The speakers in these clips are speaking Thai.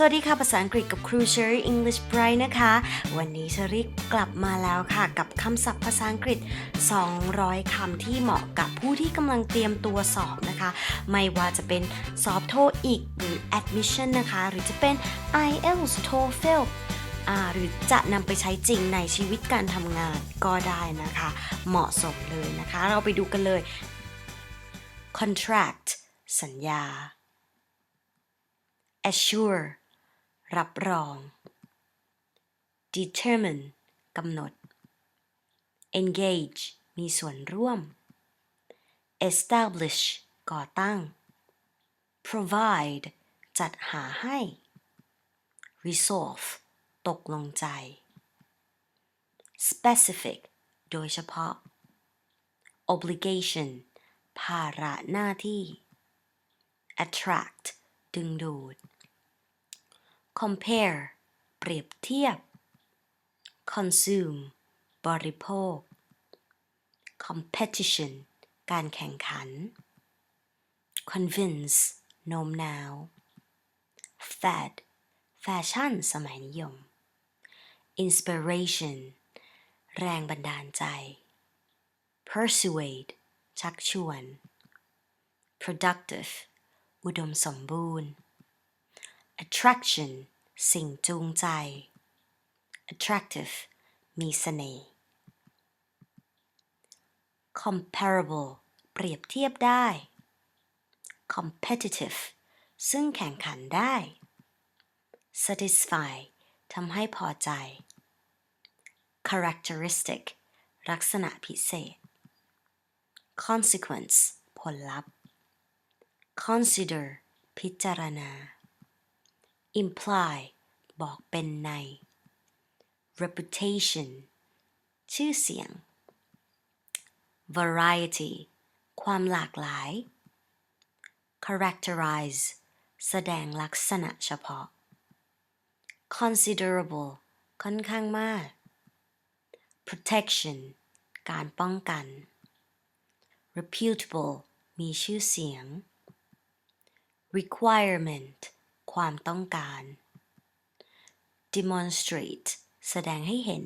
สวัสดีค่ะ ภาษาอังกฤษกับครูเชอรี่ English Bright นะคะ วันนี้เชอรี่กลับมาแล้วค่ะ กับคำศัพท์ภาษาอังกฤษ 200 คำที่เหมาะกับผู้ที่กำลังเตรียมตัวสอบนะคะ ไม่ว่าจะเป็นสอบโทอีกหรือ admission นะคะ หรือจะเป็น IELTS TOEFL หรือจะนำไปใช้จริงในชีวิตการทำงานก็ได้นะคะ เหมาะสมเลยนะคะ เราไปดูกันเลย contract สัญญา assure รับรอง determine กำหนด engage มีส่วนร่วม establish ก่อตั้ง provide จัดหาให้ resolve ตกลงใจ specific โดยเฉพาะ obligation ภาระหน้าที่ attract ดึงดูด compare เปรียบเทียบ consume บริโภค competition การแข่งขัน convince โน้มน้าว fad แฟชั่นสมัยนิยม inspiration แรงบันดาลใจ persuade ชักชวน productive อุดมสมบูรณ์ attraction สิ่งจูงใจ attractive มีเสน่ห์ comparable เปรียบเทียบได้ competitive ซึ่งแข่งขันได้ satisfy ทำให้พอใจ characteristic ลักษณะพิเศษ consequence ผลลัพธ์ consider พิจารณา imply บอกเป็นใน reputation ชื่อเสียง variety ความหลากหลาย characterize แสดงลักษณะเฉพาะ considerable ค่อนข้างมาก protection การป้องกัน reputable มีชื่อเสียง requirement ความต้องการ demonstrate แสดงให้เห็น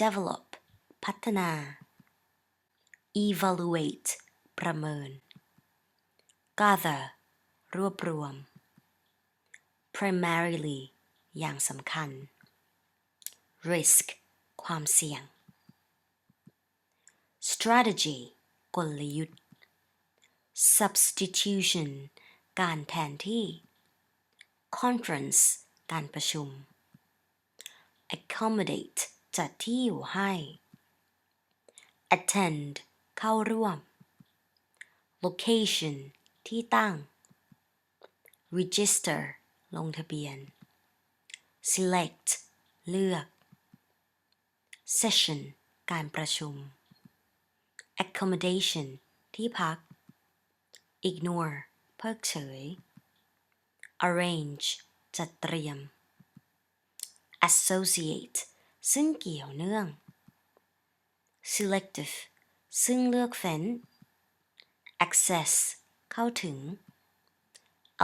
develop พัฒนา evaluate ประเมิน gather รวบรวม primarily อย่างสำคัญ risk ความเสี่ยง strategy กลยุทธ์ substitution การแทนที่ conference การประชุม accommodate จัดที่อยู่ให้ attend เข้าร่วม location ที่ตั้ง register ลงทะเบียน select เลือก session การประชุม accommodation ที่พัก ignore เพิกเฉย arrange จัดเตรียม associate ซึ่งเกี่ยวเนื่อง selective ซึ่งเลือกเฟ้น access เข้าถึง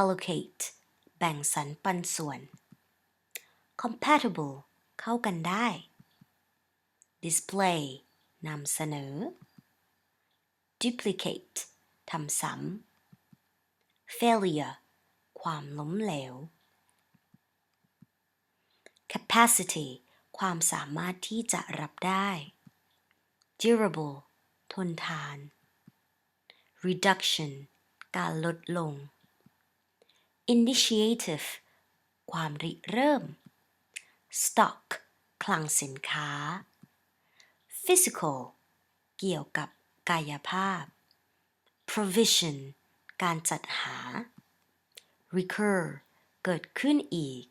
allocate แบ่งสรรปันส่วน compatible เข้ากันได้ display นำเสนอ duplicate ทำซ้ำ failure ความล้มเหลว capacity ความสามารถที่จะรับได้ durable ทนทาน reduction การลดลง initiative ความริเริ่ม stock คลังสินค้า physical เกี่ยวกับกายภาพ provision การจัดหา recur เกิดขึ้นอีก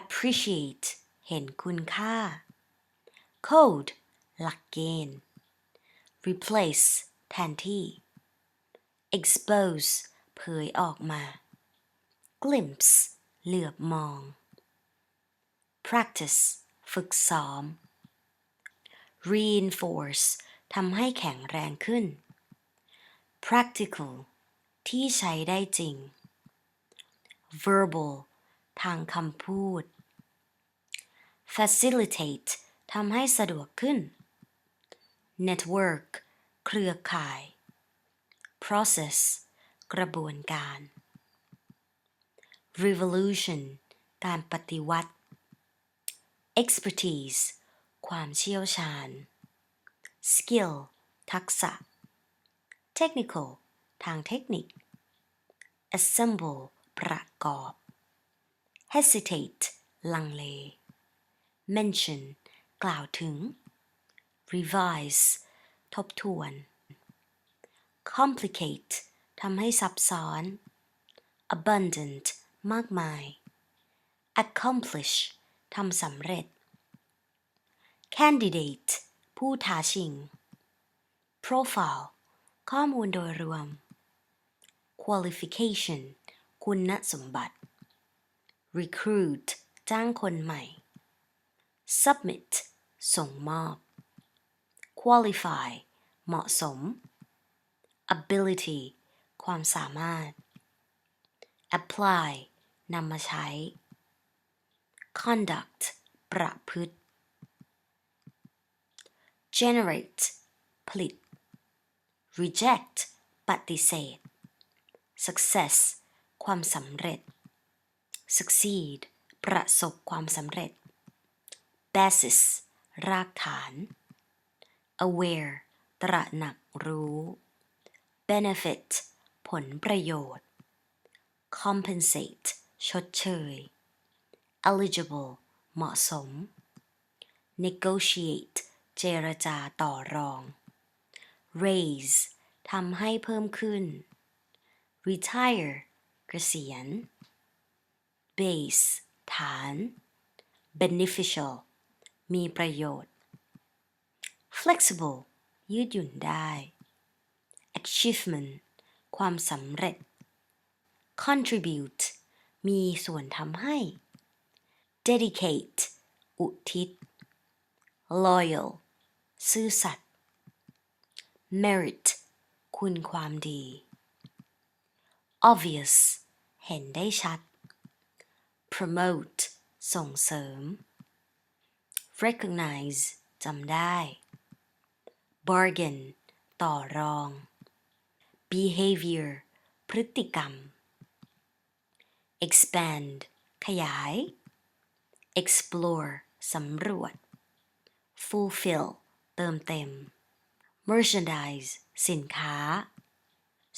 appreciate เห็นคุณค่า code หลักเกณฑ์ replace แทนที่ expose เผยออกมา glimpse เหลือบมอง practice ฝึกซ้อม reinforce ทำให้แข็งแรงขึ้น practical ที่ใช้ได้จริง verbal ทางคำพูด facilitate ทำให้สะดวกขึ้น network เครือข่าย process กระบวนการ revolution การปฏิวัติ expertise ความเชี่ยวชาญ skill ทักษะ technical ทางเทคนิค assemble ประกอบ hesitate ลังเล mention กล่าวถึง revise ทบทวน complicate ทำให้ซับซ้อน abundant มากมาย accomplish ทำสำเร็จ candidate ผู้ท้าชิง profile ข้อมูลโดยรวม qualification คุณสมบัติ recruit จ้างคนใหม่ submit ส่งมอบ qualify เหมาะสม ability ความสามารถ apply นำมาใช้ conduct ประพฤติ generate ผลิต reject ปฏิเสธ success ความสำเร็จ succeed ประสบความสำเร็จ basis รากฐาน aware ตระหนักรู้ benefit ผลประโยชน์ compensate ชดเชย eligible เหมาะสม negotiate เจรจาต่อรอง raise ทำให้เพิ่มขึ้น retire เกษียณ base ฐาน beneficial มีประโยชน์ flexible ยืดหยุ่นได้ achievement ความสำเร็จ contribute มีส่วนทำให้ dedicate อุทิศ loyal ซื่อสัตย์ merit คุณความดี obvious เห็นได้ชัด promote ส่งเสริม recognize จำได้ bargain ต่อรอง behavior พฤติกรรม expand ขยาย explore สำรวจ fulfill เติมเต็ม merchandise สินค้า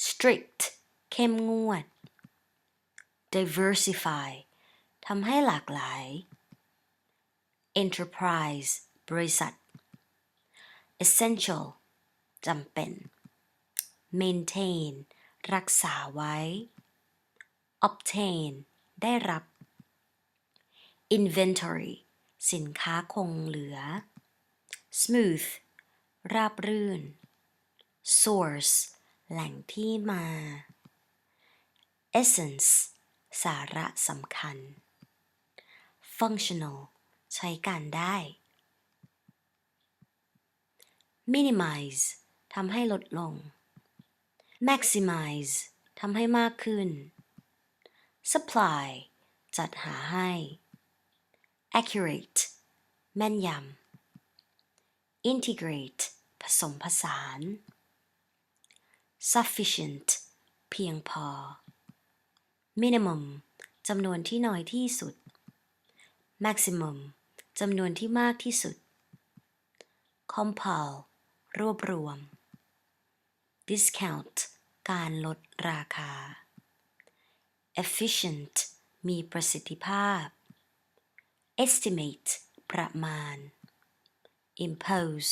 strict เข้มงวด diversify ทำให้หลากหลาย enterprise บริษัท essential จำเป็น maintain รักษาไว้ obtain ได้รับ inventory สินค้าคงเหลือ smooth ราบรื่น source แหล่งที่มา essence สาระสำคัญ functional ใช้การได้ minimize ทำให้ลดลง maximize ทำให้มากขึ้น supply จัดหาให้ accurate แม่นยำ integrate ผสมผสาน sufficient เพียงพอ minimum จำนวนที่น้อยที่สุด maximum จำนวนที่มากที่สุด compile รวบรวม discount การลดราคา efficient มีประสิทธิภาพ estimate ประมาณ impose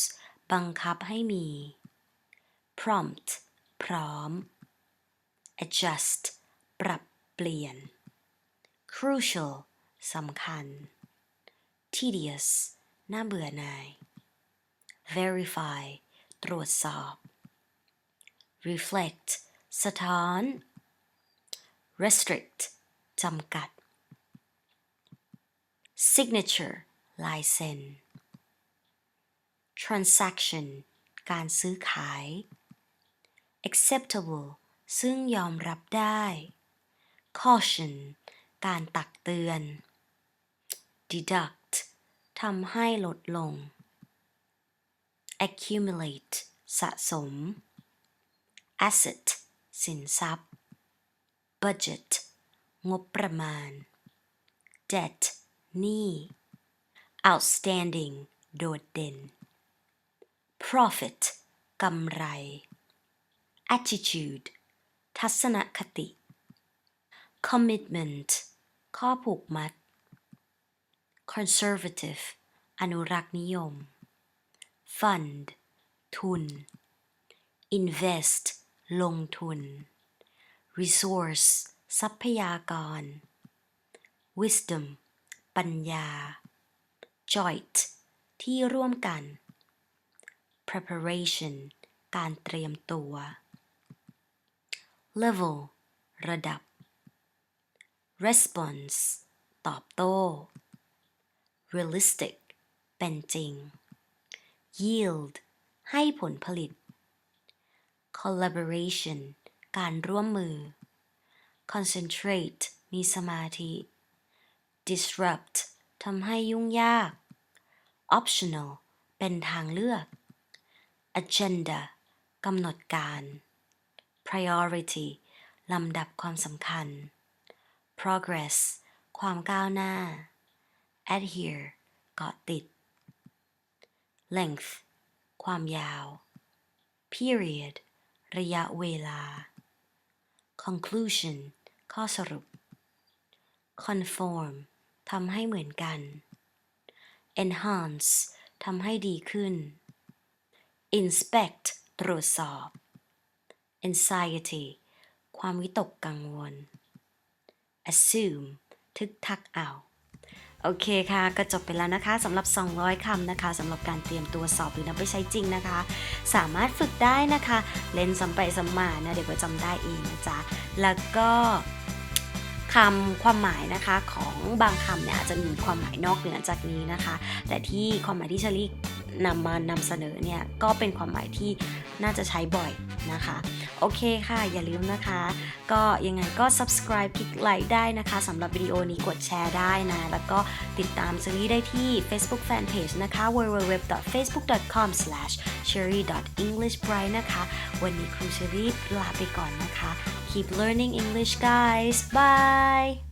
บังคับให้มี prompt พร้อม adjust ปรับ เปลี่ยน crucial สำคัญ tedious น่าเบื่อหน่าย verify ตรวจสอบ reflect สะท้อน restrict จำกัด signature ลายเซ็น transaction การซื้อขาย acceptable ซึ่งยอมรับได้ caution การตักเตือน deduct ทำให้ลดลง accumulate สะสม asset สินทรัพย์ budget งบประมาณ debt หนี้ outstanding โดดเด่น profit กำไร attitude ทัศนคติ commitment ข้อผูกมัด conservative อนุรักษ์นิยม fund ทุน invest ลงทุน resource ทรัพยากร wisdom ปัญญา joint ที่ร่วมกัน preparation การเตรียมตัว level ระดับ response ตอบโต้ realistic เป็นจริง yield ให้ผลผลิต collaboration การร่วมมือ concentrate มีสมาธิ disrupt ทำให้ยุ่งยาก optional เป็นทางเลือก agenda กำหนดการ priority ลำดับความสำคัญ progress ความก้าวหน้า adhere เกาะติด length ความยาว period ระยะเวลา conclusion ข้อสรุป conform ทำให้เหมือนกัน enhance ทำให้ดีขึ้น inspect ตรวจสอบ anxiety ความวิตกกังวล assume ทึกทักเอา โอเคค่ะ ก็จบไปแล้วนะคะสำหรับ 200คำนะคะสำหรับการเตรียมตัวสอบหรือนำไปใช้จริงนะคะ สามารถฝึกได้นะคะ เล่นซ้ำไปซ้ำมานะเดี๋ยวก็จำได้เองนะจ๊ะ แล้วก็คำความหมายนะคะของบางคำเนี่ยอาจจะมีความหมายนอกเหนือจากนี้นะคะ แต่ที่ความหมายที่เชลี นำมานำเสนอเนี่ยก็เป็นความหมายที่น่าจะใช้บ่อยนะคะ โอเคค่ะ อย่าลืมนะคะ ก็ยังไงก็ subscribe คลิกไลค์ได้นะคะสำหรับวิดีโอนี้กดแชร์ได้นะ แล้วก็ติดตามซีรีส์ได้ที่ Facebook Fanpage นะคะ www.facebook.com/sherry.englishbright นะคะ วันนี้ครูเชอรี่ลาไปก่อนนะคะ keep learning English guys bye